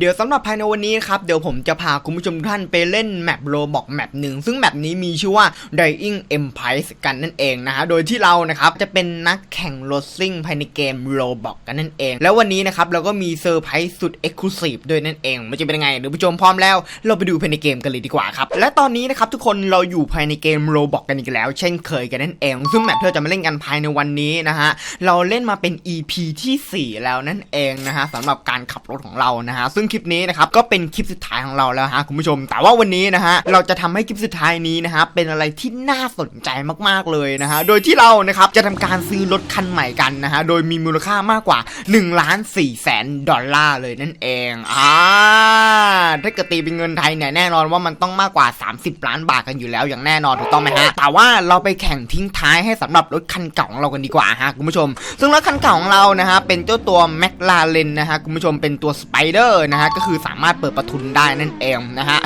เดี๋ยวสำหรับภายในวันนี้ครับ เดี๋ยวผมจะพาคุณผู้ชมทุกท่านไปเล่นแมปโรบอกแมปหนึ่งซึ่งแมปนี้มีชื่อว่า Dying Empire กันนั่นเองนะฮะ โดยที่เรานะครับ จะเป็นนักแข่งรถซิ่งภายในเกมโรบอกกันนั่นเอง แล้ววันนี้นะครับ เราก็มีเซอร์ไพรส์สุดเอ็กซ์คลูซีฟด้วยนั่นเอง มันจะเป็นยังไงเดี๋ยวผู้ชมพร้อมแล้ว เราไปดูภายในเกมกันเลยดีกว่าครับ และตอนนี้นะครับทุกคนเราอยู่ภายในเกมโรบอกกันอีกแล้ว เช่นเคยกันนั่นเอง ซึ่งแมปที่เราจะมาเล่นกันภายในวันนี้นะฮะเราเล่นมาเป็น EP ทีสี่4 แล้วนั่นเองนะฮะสำหรับการขับรถของเรานะฮะซึ่งคลิปนี้นะครับก็เป็นคลิปสุดท้ายของเราแล้วฮะคุณผู้ชม แต่ว่าวันนี้นะฮะเราจะทำให้คลิปสุดท้ายนี้นะฮะเป็นอะไรที่น่าสนใจมากๆเลยนะฮะโดยที่เรานะครับจะทำการซื้อรถคันใหม่กันนะฮะโดยมีมูลค่ามากกว่า1ล้าน4แสนดอลลาร์เลยนั่นเองอ่าถ้าเกิดตีเป็นเงินไทยเนี่ยแน่นอนว่ามันต้องมากกว่า 30 ล้านบาทกันอยู่แล้วอย่างแน่นอนถูกต้องไหมฮะแต่ว่าเราไปแข่งทิ้งท้ายให้สำหรับรถคันเก่าของเรากันดีกว่าฮะคุณผู้ชม ซึ่งรถคันเก่าของเรานะฮะเป็นเจ้าตัว m c l a r e n นะฮะคุณผู้ชมเป็นตัวสไปเดอร์นะฮะก็คือสามารถเปิดประทุนได้นั่นเองนะฮะ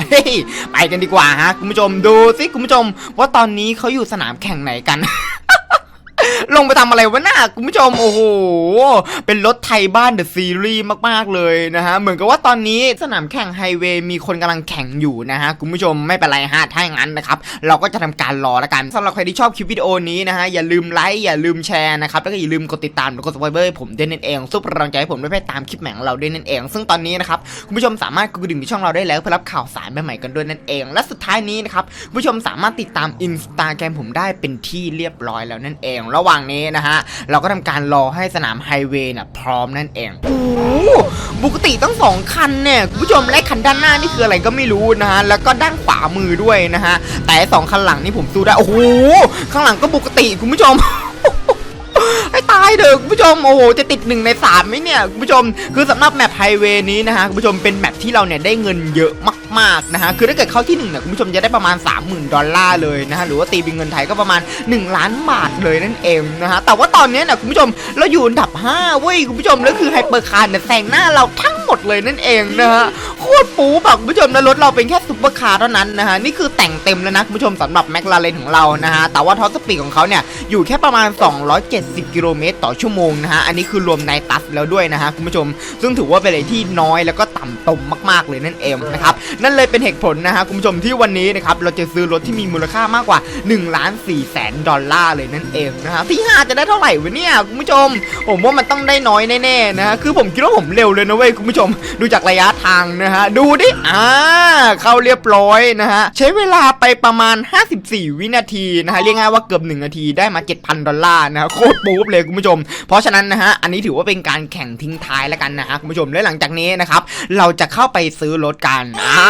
ไปกันดีกว่าฮะคุณผู้ชมดูสิคุณผู้ชม ว่าตอนนี้เขาอยู่สนามแข่งไหนกัน ลงไปทำอะไรวะน่าคุณผู้ชม โอ้โห เป็นรถไทยบ้านเดอะซีรีส์มาก ๆ เลยนะฮะ เหมือนกับว่าตอนนี้สนามแข่งไฮเวย์มีคนกำลังแข่งอยู่นะฮะ คุณผู้ชมไม่เป็นไรฮะ ถ้าอย่างนั้นนะครับ เราก็จะทำการรอล้วกันสำหรับใครที่ชอบคลิปวิดีโอนี้นะฮะ อย่าลืมไลค์ อย่าลืมแชร์นะครับ แล้วก็อย่าลืมกดติดตามและกด subscribe ให้ผมด้วยนั่นเองซุปกำลังใจให้ผมด้วยไปตามคลิปแหม่งของเราด้วยนั่นเอง ซึ่งตอนนี้นะครับคุณผู้ชมสามารถกดกระดิ่งที่ช่องเราได้แล้วเพื่อรับข่าวสารใหม่ๆกันด้วยนั่นเอง และสุดท้ายนี้นะครับคุณผู้ชมสามารถติดตามอินสตาแกรมผมได้เป็นที่เรียบร้อยแล้วนั่นเองระหว่างนี้นะฮะ เราก็ทำการรอให้สนามไฮเวย์น่ะพร้อมนั่นเองโอ้โหบุกติตั้งสองคันเนี่ยคุณผู้ชมและคันด้านหน้านี่คืออะไรก็ไม่รู้นะฮะ แล้วก็ด้านขวามือด้วยนะฮะ แต่สองคันหลังนี่ผมสู้ได้ โอ้โห ข้างหลังก็บุกติคุณผู้ชมให้ตายเถอะคุณผู้ชม โอ้โห จะติดหนึ่งในสามไหมเนี่ยคุณผู้ชม คือสำหรับแมปไฮเวย์นี้นะฮะคุณผู้ชมเป็นแมปที่เราเนี่ยได้เงินเยอะมาก ๆนะฮะคือถ้าเกิดเข้าที่หนึ่งเนี่ยคุณผู้ชมจะได้ประมาณ 30,000 ดอลลาร์เลยนะฮะหรือว่าตีเป็นเงินไทยก็ประมาณ 1 ล้านบาทเลยนั่นเองนะฮะแต่ว่าตอนนี้เนี่ยคุณผู้ชมเราอยู่อันดับ 5 เว้ยคุณผู้ชมแล้วคือไฮเปอร์คาร์เนี่ยแซงหน้าเราทั้งหมดเลยนั่นเองนะฮะโคตรปูแบบคุณผู้ชมนะรถเราเป็นแค่ซุปเปอร์คาร์เท่านั้นนะฮะนี่คือแต่งเต็มแล้วนะคุณผู้ชมสำหรับแมคลาเรนของเรานะฮะแต่ว่าท็อปสปีดของเขาเนี่ยอยู่แค่ประมาณ 270 กิโลเมตรต่อชั่วโมงนะฮะอันนี้คือรวมไนตัสแล้วด้วยนะฮะคุณผู้ชม ซึ่งถือว่าเป็นอะไรที่น้อยแล้วก็ต่ำตมมาก ๆเลยนั่นเองนะครับนั่นเลยเป็นเหตุผลนะฮะคุณผู้ชมที่วันนี้นะครับเราจะซื้อรถที่มีมูลค่ามากกว่า1ล้าน4แสนดอลลาร์เลยนั่นเองนะฮะที่5จะได้เท่าไหร่วะเนี่ยคุณผู้ชม ผมว่ามันต้องได้น้อยแน่ๆนะฮะคือผมคิดว่าผมเร็วเลยนะเว้ยคุณผู้ชม ดูจากระยะทางนะฮะดูดิอ่าเข้าเรียบร้อยนะฮะใช้เวลาไปประมาณ 54 วินาทีนะฮะเรียกง่ายว่าเกือบ 1 นาทีได้มา 7,000 ดอลลาร์นะฮะโคตรปุ๊บเลยคุณผู้ชม เพราะฉะนั้นนะฮะอันนี้ถือว่าเป็นการแข่งทิ้งท้ายแล้วกันนะฮะคุณผู้ชมและหลังจากนี้นะครับเราจะเข้าไปซื้อรถกันอ่า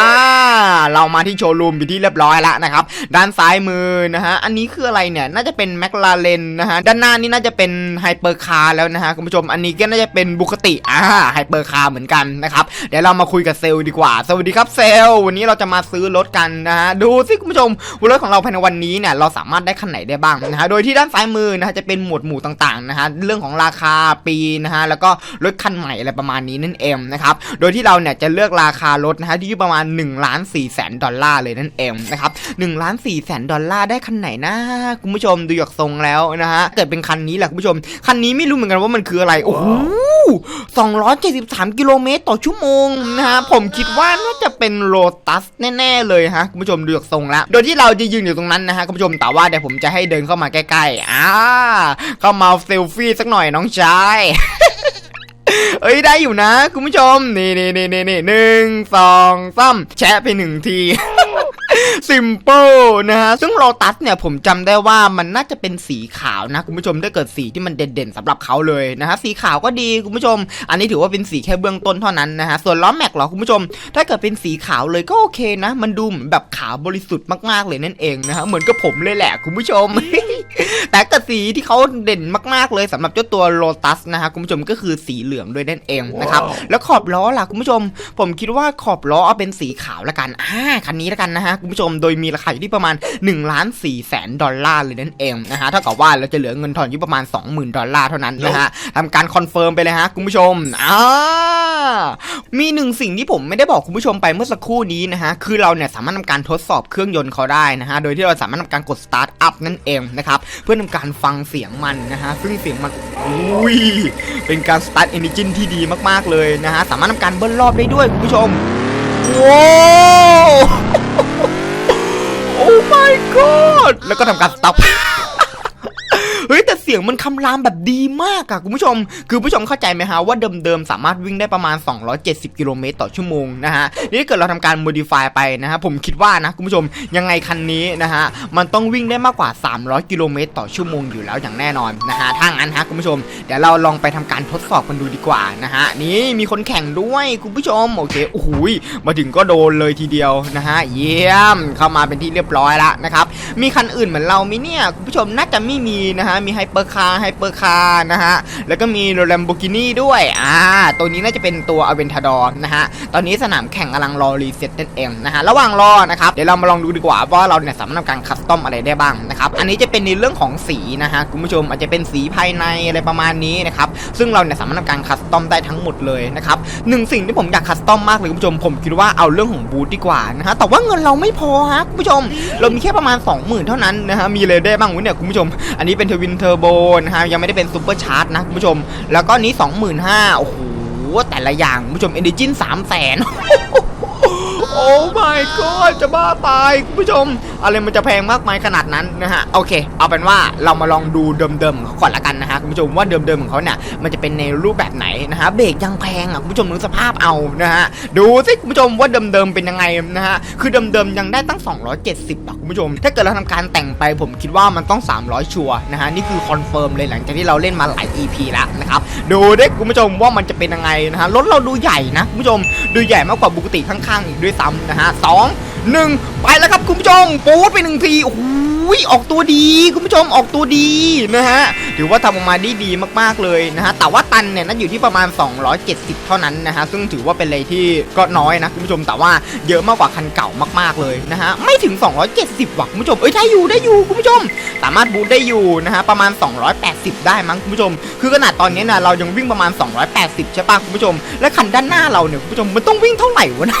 เรามาที่โชว์รูมอยู่ที่เรียบร้อยแล้วนะครับ ด้านซ้ายมือนะฮะ อันนี้คืออะไรเนี่ย น่าจะเป็นแมคลาเรนนะฮะ ด้านหน้านี่น่าจะเป็นไฮเปอร์คาร์แล้วนะฮะคุณผู้ชม อันนี้ก็น่าจะเป็นบุคติอ่าไฮเปอร์คาร์เหมือนกันนะครับ เดี๋ยวเรามาคุยกับเซลล์ดีกว่า สวัสดีครับเซลล์ วันนี้เราจะมาซื้อรถกันนะฮะ ดูสิคุณผู้ชมว่ารถของเราภายในวันนี้เนี่ย เราสามารถได้คันไหนได้บ้างนะฮะ โดยที่ด้านซ้ายมือนะฮะจะเป็นหมวดหมู่ต่างๆนะฮะ เรื่องของราคาปีนะฮะ แล้วก็รถคันใหม่อะไรประมาณนี้นั่นเองนะครับ โดยที่เราเนี่ยจะเลือกราคารถนะฮะที่อยู่ประมาณ1ล้าน4แสนดอลลาร์เลยนั่นเองนะครับ1ล้าน4แสนดอลลาร์ได้คันไหนนะคุณผู้ชมดูหยกทรงแล้วนะฮะเกิดเป็นคันนี้แหละคุณผู้ชม คันนี้ไม่รู้เหมือนกันว่ามันคืออะไร โอ้โห273 กิโลเมตรต่อชั่วโมงนะฮะผมคิดว่าน่าจะเป็นโ o ตัสแน่ๆเลยฮะคุณผู้ชมดูหยกทรงแล้ว โดยที่เราจะยืนอยู่ตรงนั้นนะฮะคุณผู้ชมแต่ว่าเดี๋ยวผมจะให้เดินเข้ามาใกล้ๆอ่าเข้ามาเซลฟี่สักหน่อยน้องชาย เอ้ยได้อยู่นะ คุณผู้ชม นี่นี่นี่นี่หนึ่งสองสามแชะไปหนึ่งที ซิมเปิลนะฮะ ซึ่งโ o ตัสเนี่ยผมจำได้ว่ามันน่าจะเป็นสีขาวนะ คุณผู้ชมถ้าเกิดสีที่มันเด่นๆสำหรับเขาเลยนะฮะ สีขาวก็ดีคุณผู้ชม อันนี้ถือว่าเป็นสีแค่เบื้องต้นเท่านั้นนะฮะ ส่วนล้อแม็กเหรอคุณผู้ชม ถ้าเกิดเป็นสีขาวเลยก็โอเคนะ มันดูเหมือนแบบขาวบริสุทธิ์มากๆเลยนั่นเองนะฮะ เหมือนกับผมเลยแหละคุณผู้ชม แต่กระสีที่เขาเด่นมากๆเลยสำหรับเจ้าตัวโ o ตัสนะฮะคุณผู้ชมก็คือสีเหลืองด้วยนั่นเองนะครับ แล้วขอบล้อล่ะคุณผู้ชม ผมคิดว่าขอบล้อเอาเป็นสีขาวละกันอ่าคันนี้ละกันนะฮะคุณผู้ชม โดยมีราคาอยู่ที่ประมาณ1ล้าน4แสนดอลลาร์เลยนั่นเองนะฮะเท่ากับว่าเราจะเหลือเงินทอนอยู่ประมาณ 20,000 ดอลลาร์เท่านั้นนะฮะทำการคอนเฟิร์มไปเลยฮะคุณผู้ชมอ่ามีหนึ่งสิ่งที่ผมไม่ได้บอกคุณผู้ชมไปเมื่อสักครู่นี้นะฮะคือเราเนี่ยสามารถทำการทดสอบเครื่องยนต์เขาได้นะฮะโดยที่เราสามารถทำการกด start up นั่นเองนะครับเพื่อทำการฟังเสียงมันนะฮะซึ่งเสียงมันอุ้ยเป็นการ start engine ที่ดีมากๆเลยนะฮะสามารถทำการเบิ้ลรอบได้ด้วยคุณผู้ชมว้าวโอ้ my god แล้วก็ทำการสต็อป สียงมันคำรามแบบดีมากอะคุณผู้ชม คือผู้ชมเข้าใจไหมฮะว่าเดิมๆสามารถวิ่งได้ประมาณ 270 กิโลเมตรต่อชั่วโมงนะฮะนี่เกิดเราทำการ modify ไปนะฮะผมคิดว่านะคุณผู้ชมยังไงคันนี้นะฮะมันต้องวิ่งได้มากกว่า 300 กิโลเมตรต่อชั่วโมงอยู่แล้วอย่างแน่นอนนะฮะถ้างั้นฮะคุณผู้ชมเดี๋ยวเราลองไปทำการทดสอบกันดูดีกว่านะฮะนี่มีคนแข่งด้วยคุณผู้ชมโอเคโอ้โหยมาถึงก็โดนเลยทีเดียวนะฮะเยี่ยมเข้ามาเป็นที่เรียบร้อยแล้วนะครับมีคันอื่นเหมือนเราไหมเนี่ยคุณผู้ชมน่าจะไม่มีนะฮะมีไฮเปอร์คาร์ไฮเปอร์คาร์นะฮะ แล้วก็มีแลมโบกินีด้วยอ่าตัวนี้น่าจะเป็นตัวอเวนทาดอร์นะฮะ ตอนนี้สนามแข่งกำลังรอรีเซ็ตนั่นเองนะฮะ ระหว่างรอนะครับ เดี๋ยวเรามาลองดูดีกว่าว่าเราเนี่ยสามารถทำการคัสตอมอะไรได้บ้างนะครับ อันนี้จะเป็นในเรื่องของสีนะฮะคุณผู้ชมอาจจะเป็นสีภายในอะไรประมาณนี้นะครับ ซึ่งเราเนี่ยสามารถทำการคัสตอมได้ทั้งหมดเลยนะครับหนึ่งสิ่งที่ผมอยากคัสตอมมากเลยคุณผู้ชมผมคิดว่าเอาเรื่องของบูธดีกว่านะฮะแต่ว่าเงินเราไม่พอฮะคุณผู้ชม เรามีแค่ประมาณ 20,000 เท่านั้นนะฮะมีเลยได้บ้างวะเนี่ยคุณผู้ชม อันนี้เป็นทวินเทอร์โบนะฮะยังไม่ได้เป็นซูเปอร์ชาร์จนะคุณผู้ชม แล้วก็นี้ 25,000โอ้โหแต่ละอย่างคุณผู้ชมเอนจิน3 0 0 0 0โอ้ my god จะบ้าตายคุณผู้ชม อะไรมันจะแพงมากมายขนาดนั้นนะฮะ โอเค เอาเป็นว่าเรามาลองดูเดิมๆของเขาก่อนละกันนะฮะคุณผู้ชมว่าเดิมๆของเขาเนี่ยมันจะเป็นในรูปแบบไหนนะฮะเบรกยังแพงอะคุณผู้ชมนึกสภาพเอานะฮะดูสิคุณผู้ชมว่าเดิมๆเป็นยังไงนะฮะคือเดิมๆยังได้ตั้ง 270อะคุณผู้ชม ถ้าเกิดเราทำการแต่งไปผมคิดว่ามันต้อง 300 ชัวร์นะฮะนี่คือคอนเฟิร์มเลยหลังจากที่เราเล่นมาหลาย EP แล้วนะครับดูดิคุณผู้ชมว่ามันจะเป็นยังไงนะฮะรถเราดูใหญ่นะคุณผู้ชมดูใหญ่มากกว่าปกติข้างๆอีกด้วยซ้ำนะฮะสองหนึ่งไปแล้วครับคุณผู้ชมปูดไปหนึ่งทีโอ้โหออกตัวดีคุณผู้ชมออกตัวดีนะฮะถือว่าทำออกมาได้ดีมากๆเลยนะฮะแต่ว่าตันเนี่ยน่าอยู่ที่ประมาณ 270 เท่านั้นนะฮะซึ่งถือว่าเป็นอะไรที่ก็น้อยนะคุณผู้ชมแต่ว่าเยอะมากกว่าคันเก่ามากๆเลยนะฮะไม่ถึง 270ว่ะคุณผู้ชมเอ้ยได้อยู่ได้อยู่คุณผู้ชม สามารถบูทได้อยู่นะฮะประมาณ 280 ได้มั้งคุณผู้ชม คือขนาดตอนนี้นะเรายังวิ่งประมาณ 280 ใช่ปะคุณผู้ชม และคันด้านหน้าเราเนี่ยคุณผู้ชมมันต้องวิ่งเท่าไหร่วะนะ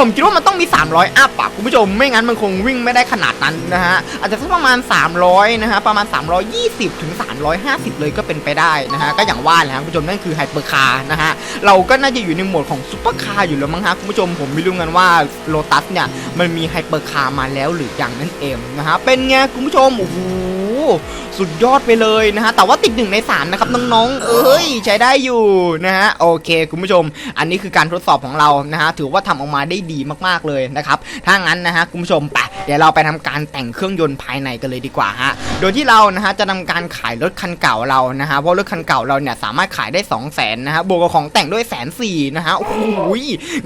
ผมคิดว่ามันต้องมี 300อัพอะคุณผู้ชมไม่งั้นมันคงวิ่งไม่ได้ขนาดนั้นนะฮะอาจจะสักประมาณ 300นะฮะประมาณ 320ถึง350 เลยก็เป็นไปได้นะฮะก็อย่างว่าแหละคุณผู้ชมนั่นคือไฮเปอร์คาร์นะฮะเราก็น่าจะอยู่ในโหมดของซุปเปอร์คาร์อยู่แล้วมั้งฮะคุณผู้ชมผมไม่รู้กันว่าโลตัสเนี่ยมันมีไฮเปอร์คาร์มาแล้วหรือยังนั่นเองนะฮะเป็นไงคุณผู้ชมโอ้โห สุดยอดไปเลยนะฮะแต่ว่าติดหนึ่งในสามนะครับน้องๆ เอ้ยใช้ได้อยู่นะฮะโอเคคุณผู้ชม อันนี้คือการทดสอบของเรานะฮะถือว่าทำออกมาได้ดีมากๆเลยนะครับถ้างั้นนะฮะคุณผู้ชมไปเดี๋ยวเราไปทำการแต่งเครื่องยนต์ภายในกันเลยดีกว่าฮะโดยที่เรานะฮะจะทำการขายรถคันเก่าเรานะฮะเพราะรถคันเก่าเราเนี่ยสามารถขายได้2 0 0แสนนะฮะบวกกับของแต่งด้วยแสนสี่นะฮะโอ้โห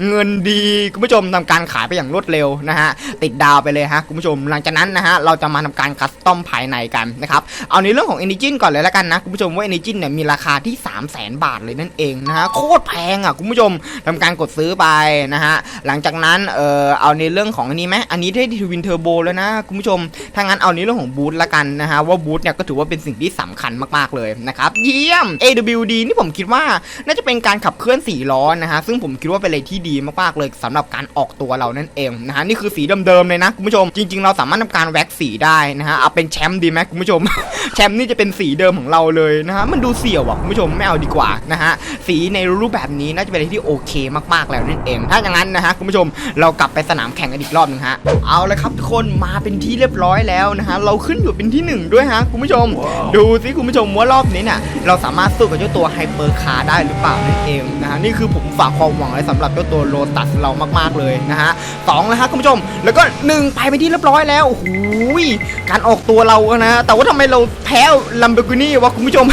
เงินดีคุณผู้ชมทำการขายไปอย่างรวดเร็วนะฮะติดดาวไปเลยฮะคุณผู้ชมหลังจากนั้นนะฮะเราจะมาทำการคัสตอมภายในกันนะครับ เอาในเรื่องของ Engine ก่อนเลยแล้วกันนะคุณผู้ชมว่า Engine เนี่ยมีราคาที่ 3 0 0แสนบาทเลยนั่นเองนะฮะโคตรแพงอะคุณผู้ชมทำการกดซื้อไปนะฮะหลังจากนั้นเออเอาในเรื่องของอันนี้ไหมอันนี้ได้ทวินเทอร์โบแล้วนะคุณผู้ชมถ้างั้นเอาในเรื่องของบูทละกันนะฮะว่าบูทเนี่ยก็ถือว่าเป็นสิ่งที่สำคัญมากๆเลยนะครับเยี่ยม AWD นี่ผมคิดว่าน่าจะเป็นการขับเคลื่อน4ล้อนะฮะซึ่งผมคิดว่าเป็นอะไรที่ดีมากๆเลยสำหรับการออกตัวเรานั่นเองนะฮะนี่คือสีเดิมๆเลยนะคุณผู้ชมจริง ๆ เราสามารถทำการแว็กสีได้นะฮะเอาเป็นแชมป์ดีไหมคุณผู้ชม แชมป์นี่จะเป็นสีเดิมของเราเลยนะฮะมันดูเสี่ยวอะคุณผู้ชมไม่เอาดีกว่านะฮะสีในรูปแบบนี้น่าจะเป็นอะไรที่โอเคมากๆแล้วนั่นเอง ถ้าอย่างนั้นนะฮะคุณผู้ชมเรากลับไปสนามแข่งกันอีกรอบหนึงฮะเอาละครับทุกคนมาเป็นที่เรียบร้อยแล้วนะฮะเราขึ้นอยู่เป็นที่หนึ่งด้วยฮะคุณผู้ชม ดูสิคุณผู้ชมว่ารอบนี้เนี่ยเราสามารถสู้กับเจ้าตัวไฮเปอร์คาร์ได้หรือเปล่านั่นเองนะฮะนี่คือผมฝากความหวังไว้สำหรับเจ้าตัวโลตัสเรามากๆเลยนะฮะสองนะฮะคุณผู้ชม แล้วก็หนึ่งไปเป็นที่เรียบร้อยแล้วโอ้โหการออกตัวเรานะแต่ว่าทำไมเราแพ้ลัมโบกินี่วะคุณผู้ชม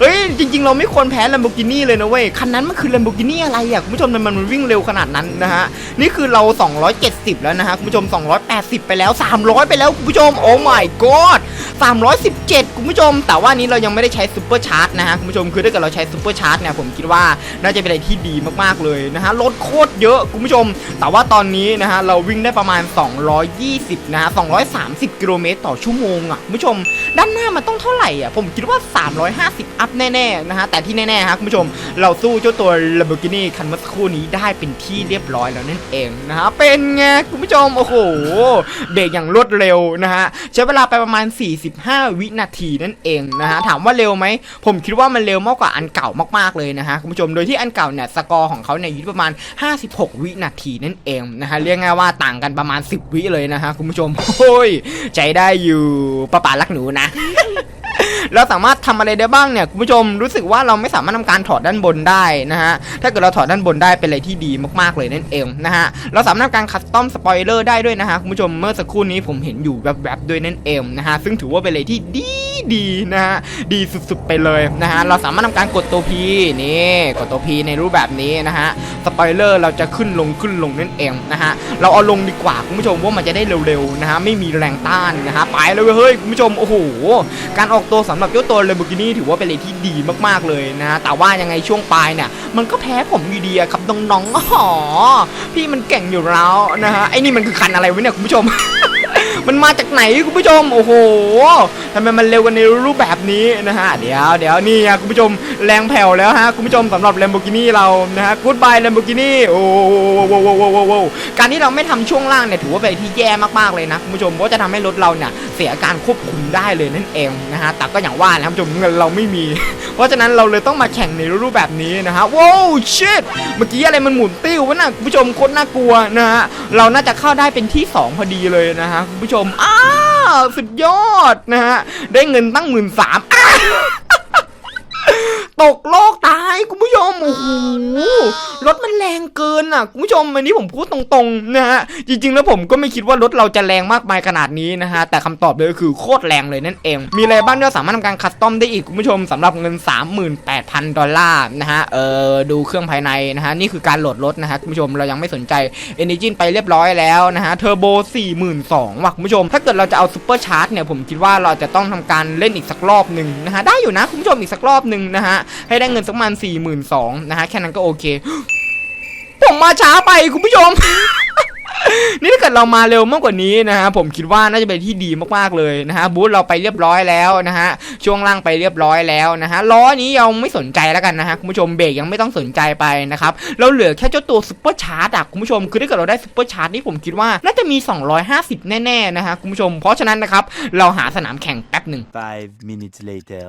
เฮ้ยจริง ๆ เราไม่ควรแพ้ Lamborghini เลยนะเว้ย คันนั้นมันคือ Lamborghini อะไรอะคุณผู้ชมทำไมมันวิ่งเร็วขนาดนั้นนะฮะ นี่คือเรา 270 แล้วนะฮะคุณผู้ชม 280 ไปแล้ว 300 ไปแล้วคุณผู้ชม โอ้ my god 317 คุณผู้ชม แต่ว่านี้เรายังไม่ได้ใช้ซูเปอร์ชาร์จนะฮะคุณผู้ชมคือถ้าเกิดเราใช้ซูเปอร์ชาร์จเนี่ยผมคิดว่าน่าจะเป็นอะไรที่ดีมากๆเลยนะฮะรถโคตรเยอะคุณผู้ชม แต่ว่าตอนนี้นะฮะเราวิ่งได้ประมาณ 220 นะฮะ 230 กิโลเมตรต่อชั่วโมงอะคุณผู้ชม ด้านหน้ามันต้องเท่าไหร่อะผมคิดว่า 350 อัพแน่ๆนะฮะแต่ที่แน่ๆฮะคุณผู้ชม เราสู้เจ้าตัว Lamborghini คันเมื่อสักครู่นี้ได้เป็นที่เรียบร้อยแล้วนั่นเองนะฮะเป็นไงคุณผู้ชมโอ้โหเบรกอย่างรวดเร็วนะฮะใช้เวลาไปประมาณ15 วินาทีนั่นเองนะฮะถามว่าเร็วไหม ผมคิดว่ามันเร็วมากกว่าอันเก่ามากๆเลยนะฮะคุณผู้ชมโดยที่อันเก่าเนี่ยสกอร์ของเขาเนี่ยอยู่ที่ประมาณ 56 วินาทีนั่นเองนะฮะเรียกง่ายว่าต่างกันประมาณ 10 วิเลยนะฮะคุณผู้ชมโอ้ยใจได้อยู่ป้าป๋ารักหนูนะ เราสามารถทำอะไรได้บ้างเนี่ยคุณผู้ชมรู้สึกว่าเราไม่สามารถทำการถอดด้านบนได้นะฮะถ้าเกิดเราถอดด้านบนได้เป็นอะไรที่ดีมากๆเลยนั่นเองนะฮะเราสามารถทำการคัสตอมสปอยเลอร์ได้ด้วยนะฮะคุณผู้ชมเมื่อสักครู่นี้ผมเห็นอยู่แวบๆด้วยนั่นเองนะฮะซึ่งถือว่าเป็นอะไรที่ดีดีนะฮะดีสุดๆไปเลยนะฮะเราสามารถทำการกดตัว P นี่กดตัว P ในรูปแบบนี้นะฮะสปอยเลอร์เราจะขึ้นลงขึ้นลงนั่นเองนะฮะเราเอาลงดีกว่าคุณผู้ชมว่ามันจะได้เร็วๆนะฮะไม่มีแรงต้านนะฮะไปเลยเว้ยเฮ้ยคุณผู้ชมโอ้โหการออกตัวสำหรับเจ้าตัว Lamborghini ถือว่าเป็นอะไรที่ดีมากๆเลยนะฮะแต่ว่ายังไงช่วงปลายเนี่ยมันก็แพ้ผมอยู่ดีครับน้องๆอ๋อพี่มันเก่งอยู่แล้วนะฮะไอ้นี่มันคือคันอะไรวะเนี่ยคุณผู้ชมมันมาจากไหนคุณผู้ชม โอ้โห ทำไมมันเร็วกันในรูปแบบนี้นะฮะเดี๋ยวเดี๋ยวนี่อะคุณผู้ชมแรงแผ่วแล้วฮะคุณผู้ชมสำหรับ Lamborghini เรานะฮะ Goodbye Lamborghini โอ้โหการที่เราไม่ทำช่วงล่างเนี่ยถือว่าเป็นที่แย่มากๆเลยนะคุณผู้ชมเพราะจะทำให้รถเราเนี่ยเสียการควบคุมได้เลยนั่นเองนะฮะแต่ก็อย่างว่านะคุณผู้ชมเงินเราไม่มี เพราะฉะนั้นเราเลยต้องมาแข่งในรูปแบบนี้นะฮะว้าวชิตเมื่อกี้อะไรมันหมุนติ้ววะน่ะคุณผู้ชมโคตรน่ากลัวนะฮะเราน่าจะเข้าได้เป็นที่ 2 พอดีเลยนะฮะคุณผู้ชมอ้า สุดยอดนะฮะ ได้เงินตั้งหมื่นสาม ตกโลกตายคุณผู้ชมโอ้โหรถมันแรงเกินอะคุณผู้ชมอันนี้ผมพูดตรงๆนะฮะจริงๆแล้วผมก็ไม่คิดว่ารถเราจะแรงมากมายขนาดนี้นะฮะแต่คำตอบเลยก็คือโคตรแรงเลยนั่นเอง มีอะไรบ้างที่เราสามารถทำการคัสตอมได้อีกคุณผู้ชมสำหรับเงิน 38,000 ดอลลาร์นะฮะเออดูเครื่องภายในนะฮะนี่คือการโหลดรถนะฮะคุณผู้ชมเรายังไม่สนใจเอนจินไปเรียบร้อยแล้วนะฮะเทอร์โบ42,000ว่ะคุณผู้ชม ถ้าเกิดเราจะเอาซูเปอร์ชาร์จเนี่ยผมคิดว่าเราจะต้องทำการเล่นอีกสักรอบหนึ่งนะฮะได้อยู่นะคุณผู้ชมอีกสักรอบหนึ่งนะฮะให้ได้เงินสักประมาณสี่หมื่นสองนะฮะแค่นั้นก็โอเค ผมมาช้าไปคุณผู้ชม นี่ถ้าเกิดเรามาเร็วมากกว่านี้นะฮะผมคิดว่าน่าจะเป็นที่ดีมากๆเลยนะฮะบูธเราไปเรียบร้อยแล้วนะฮะช่วงล่างไปเรียบร้อยแล้วนะฮะล้อนี้ยังไม่สนใจแล้วกันนะฮะคุณผู้ชมเบรกยังไม่ต้องสนใจไปนะครับเราเหลือแค่เจ้าตัวซุปเปอร์ชาร์จอะคุณผู้ชมคือถ้าเกิดเราได้ซุปเปอร์ชาร์จนี่ผมคิดว่าน่าจะมี 250 แน่ๆนะฮะคุณผู้ชม เพราะฉะนั้นนะครับเราหาสนามแข่งแป๊บหนึ่ง Five minutes later.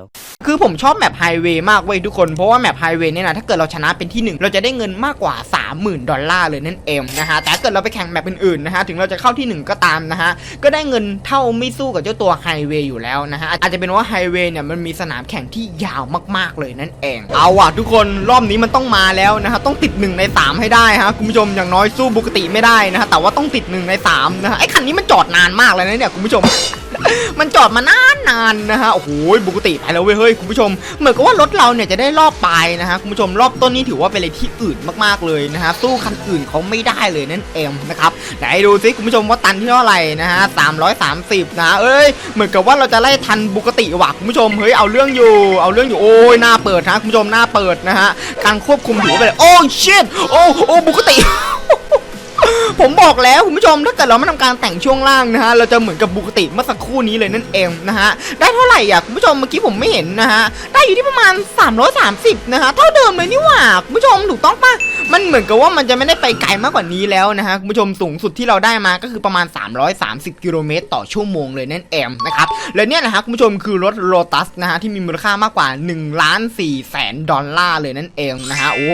คือผมชอบแมปไฮเวย์มากเว้ยทุกคน เพราะว่าแมปไฮเวย์เนี่ยนะถ้าเกิดเราชนะเป็นที่หนึ่งเราจะได้เงินมากกว่า 30,000 ดอลลาร์เลยนั่นเองนะฮะแต่ถ้าเกิดเราไปแข่งแมปอื่นๆนะฮะถึงเราจะเข้าที่หนึ่งก็ตามนะฮะก็ได้เงินเท่าไม่สู้กับเจ้าตัวไฮเวย์อยู่แล้วนะฮะอาจจะเป็นว่าไฮเวย์เนี่ยมันมีสนามแข่งที่ยาวมากๆเลยนั่นเอง เอาว่ะทุกคนรอบนี้มันต้องมาแล้วนะฮะต้องติดหนึ่งในสามให้ได้ฮะคุณผู้ชมอย่างน้อยสู้บุกติไม่ได้นะฮะแต่ว่าต้องติดหนึ่งในสามนะฮะไอ้คันนี้มันจอดนานมากเลยนะเนี่ยคุณผู้ชม มันจอดมานานนานๆนะฮะโอ้โหปกติไปแล้วเว้ยเฮ้ยคุณผู้ชม เหมือนกับว่ารถเราเนี่ยจะได้รอบปลายนะฮะคุณผู้ชมรอบต้นนี้ถือว่าเป็นอะไรที่อืดมากๆเลยนะฮะสู้คันอื่นเขาไม่ได้เลยนั่นเองนะครับไหนดูซิคุณผู้ชมว่าตันที่เท่าไหร่นะฮะ330นะเอ้ยเหมือนกับว่าเราจะไล่ทันบุกติว่ะคุณผู้ชมเฮ้ยเอาเรื่องอยู่ เอาเรื่องอยู่โอ้ยหน้าเปิดนะคุณผู้ชมหน้าเปิดนะฮะการควบคุมถือว่าเป็นโอ้ชิตโอ้โอ้บุกติ ผมบอกแล้วคุณผู้ชมถ้าเกิดเราไม่ทำการแต่งช่วงล่างนะฮะเราจะเหมือนกับบุกติเมื่อสักครู่นี้เลยนั่นเองนะฮะได้เท่าไหร่อะคุณผู้ชมเมื่อกี้ผมไม่เห็นนะฮะได้อยู่ที่ประมาณ 330นะฮะเท่าเดิมเลยนี่หว่าคุณผู้ชมถูกต้องปะ มันเหมือนกับว่ามันจะไม่ได้ไปไกลมากกว่านี้แล้วนะฮะคุณผู้ชมสูงสุดที่เราได้มาก็คือประมาณ 330 กิโลเมตรต่อชั่วโมงเลยนั่นเองนะครับและเนี่ยนะฮะคุณผู้ชมคือรถโ o ตัสนะฮะที่มีมูลค่ามากกว่า1ล้าน4แสนดอลลาร์เลยนั่นเองนะฮะโอ้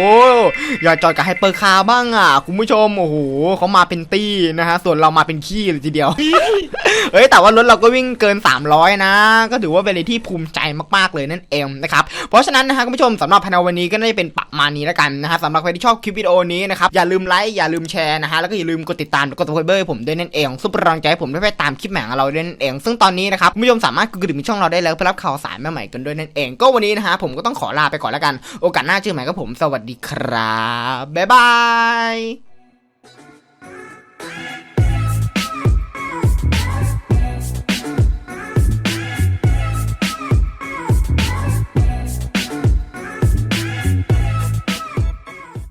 อย่าจอดกับไฮเปอร์คาร์บ้างอะคุณผู้ชมโอ้โหเขามาเป็นตี้นะฮะส่วนเรามาเป็นขี้เลยทีเดียวเอ้ยแต่ว่ารถเราก็วิ่งเกิน 300 นะ ก็ถือว่าเป็นอะไรที่ภูมิใจมากๆเลยนั่นเองนะครับเพราะฉะนั้นนะฮะคุณผู้ชมสำหรับภายในวันนี้ก็น่าจะเป็นประมาณนี้แล้วกันนะฮะสำหรับใครที่ชอบคลิปวิดีโอนี้นะครับ อย่าลืมไลค์อย่าลืมแชร์นะฮะแล้วก็อย่าลืมกดติดตามกดติดตามให้ผมด้วยนั่นเองซุปเปอร์รังใจให้ผมได้ไปตามคลิปแหม่งของเราด้วยนั่นเอง ซึ่งตอนนี้นะครับคุณผู้ชมสามารถกดกระดิ่งช่องเราได้แล้วเพื่อรับข่าวสารใหม่ๆกันด้วยนั่นเอง ก็วันนี้นะฮะผมก็ต้องขอลาไปก่อนแล้วกัน โอกาสหน้าเจอกันใหม่กับผมสวัสดีครับบ๊ายบาย